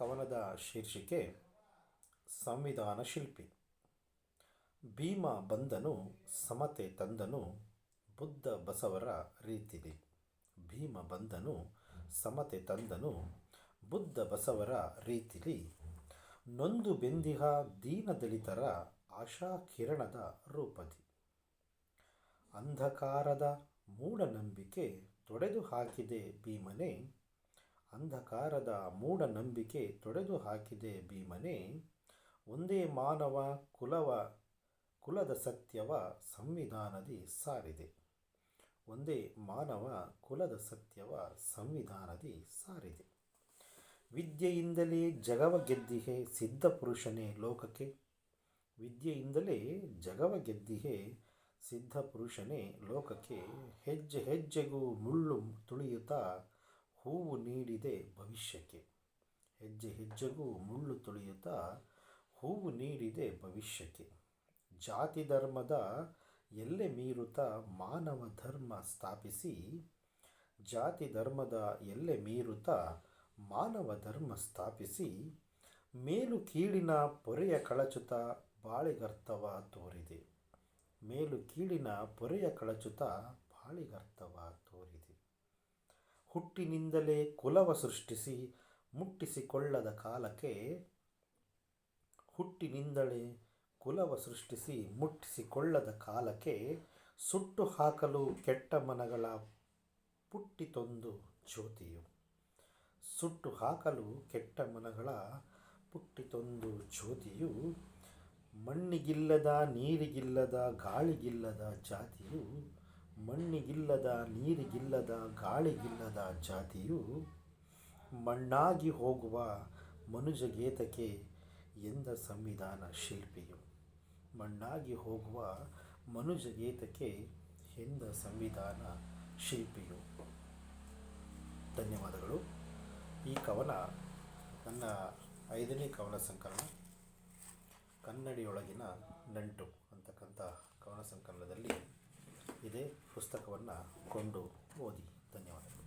ಕವನದ ಶೀರ್ಷಿಕೆ ಸಂವಿಧಾನ ಶಿಲ್ಪಿ. ಭೀಮ ಬಂದನು ಸಮತೆ ತಂದನು, ಬುದ್ಧ ಬಸವರ ರೀತಿಲಿ. ಭೀಮ ಬಂದನು ಸಮತೆ ತಂದನು, ಬುದ್ಧ ಬಸವರ ರೀತಿಲಿ. ನೊಂದು ಬೆಂದಿಹ ದೀನದಲಿತರ ಆಶಾ ಕಿರಣದ ರೂಪದಿ. ಅಂಧಕಾರದ ಮೂಢನಂಬಿಕೆ ತೊಡೆದು ಹಾಕಿದೆ ಭೀಮನೇ ಅಂಧಕಾರದ ಮೂಢನಂಬಿಕೆ ತೊಡೆದು ಹಾಕಿದೆ ಭೀಮನೇ. ಒಂದೇ ಮಾನವ ಕುಲವ, ಕುಲದ ಸತ್ಯವ ಸಂವಿಧಾನದಿ ಸಾರಿದೆ. ಒಂದೇ ಮಾನವ, ಕುಲದ ಸತ್ಯವ ಸಂವಿಧಾನದಿ ಸಾರಿದೆ. ವಿದ್ಯೆಯಿಂದಲೇ ಜಗವ ಗೆದ್ದಿಹೆ ಸಿದ್ಧ ಪುರುಷನೇ ಲೋಕಕ್ಕೆ. ವಿದ್ಯೆಯಿಂದಲೇ ಜಗವ ಗೆದ್ದಿಹೆ ಸಿದ್ಧ ಪುರುಷನೇ ಲೋಕಕ್ಕೆ. ಹೆಜ್ಜೆ ಹೆಜ್ಜೆಗೂ ಮುಳ್ಳು ತುಳಿಯುತ್ತಾ ಹೂವು ನೀಡಿದೆ ಭವಿಷ್ಯಕ್ಕೆ. ಹೆಜ್ಜೆ ಹೆಜ್ಜೆಗೂ ಮುಳ್ಳು ತುಳಿಯುತ್ತಾ ಹೂವು ನೀಡಿದೆ ಭವಿಷ್ಯಕ್ಕೆ. ಜಾತಿ ಧರ್ಮದ ಎಲ್ಲೆ ಮೀರುತ್ತಾ ಮಾನವ ಧರ್ಮ ಸ್ಥಾಪಿಸಿ, ಜಾತಿ ಧರ್ಮದ ಎಲ್ಲೆ ಮೀರುತ್ತಾ ಮಾನವ ಧರ್ಮ ಸ್ಥಾಪಿಸಿ, ಮೇಲು ಕೀಳಿನ ಪೊರೆಯ ಕಳಚುತ ಬಾಳಿಗರ್ತವ ತೋರಿದೆ. ಮೇಲು ಕೀಳಿನ ಪೊರೆಯ ಕಳಚುತ ಬಾಳಿಗರ್ತವ ತೋರಿದೆ. ಹುಟ್ಟಿನಿಂದಲೇ ಕುಲವ ಸೃಷ್ಟಿಸಿ ಮುಟ್ಟಿಸಿಕೊಳ್ಳದ ಕಾಲಕ್ಕೆ ಹುಟ್ಟಿನಿಂದಲೇ ಕುಲವ ಸೃಷ್ಟಿಸಿ ಮುಟ್ಟಿಸಿಕೊಳ್ಳದ ಕಾಲಕ್ಕೆ ಸುಟ್ಟು ಹಾಕಲು ಕೆಟ್ಟ ಮನಗಳ ಪುಟ್ಟಿತೊಂದು ಜ್ಯೋತಿಯು. ಸುಟ್ಟು ಹಾಕಲು ಕೆಟ್ಟ ಮನಗಳ ಪುಟ್ಟಿತೊಂದು ಜ್ಯೋತಿಯು ಮಣ್ಣಿಗಿಲ್ಲದ ನೀರಿಗಿಲ್ಲದ ಗಾಳಿಗಿಲ್ಲದ ಜಾತಿಯು ಮಣ್ಣಿಗಿಲ್ಲದ, ನೀರಿಗಿಲ್ಲದ, ಗಾಳಿಗಿಲ್ಲದ ಜಾತಿಯು ಮಣ್ಣಾಗಿ ಹೋಗುವ ಮನುಜಗೇತಕ್ಕೆ ಎಂದ ಸಂವಿಧಾನ ಶಿಲ್ಪಿಯು. ಮಣ್ಣಾಗಿ ಹೋಗುವ ಮನುಜಗೇತಕ್ಕೆ ಎಂದ ಸಂವಿಧಾನ ಶಿಲ್ಪಿಯು. ಧನ್ಯವಾದಗಳು. ಈ ಕವನ ನನ್ನ ಐದನೇ ಕವನ ಸಂಕಲನ. ಕನ್ನಡಿಯೊಳಗಿನ ನಂಟು ಅಂತಕ್ಕಂಥ ಕವನ ಸಂಕಲನದಲ್ಲಿ ಇದೇ ಪುಸ್ತಕವನ್ನು ಕೊಂಡು ಓದಿ. ಧನ್ಯವಾದಗಳು.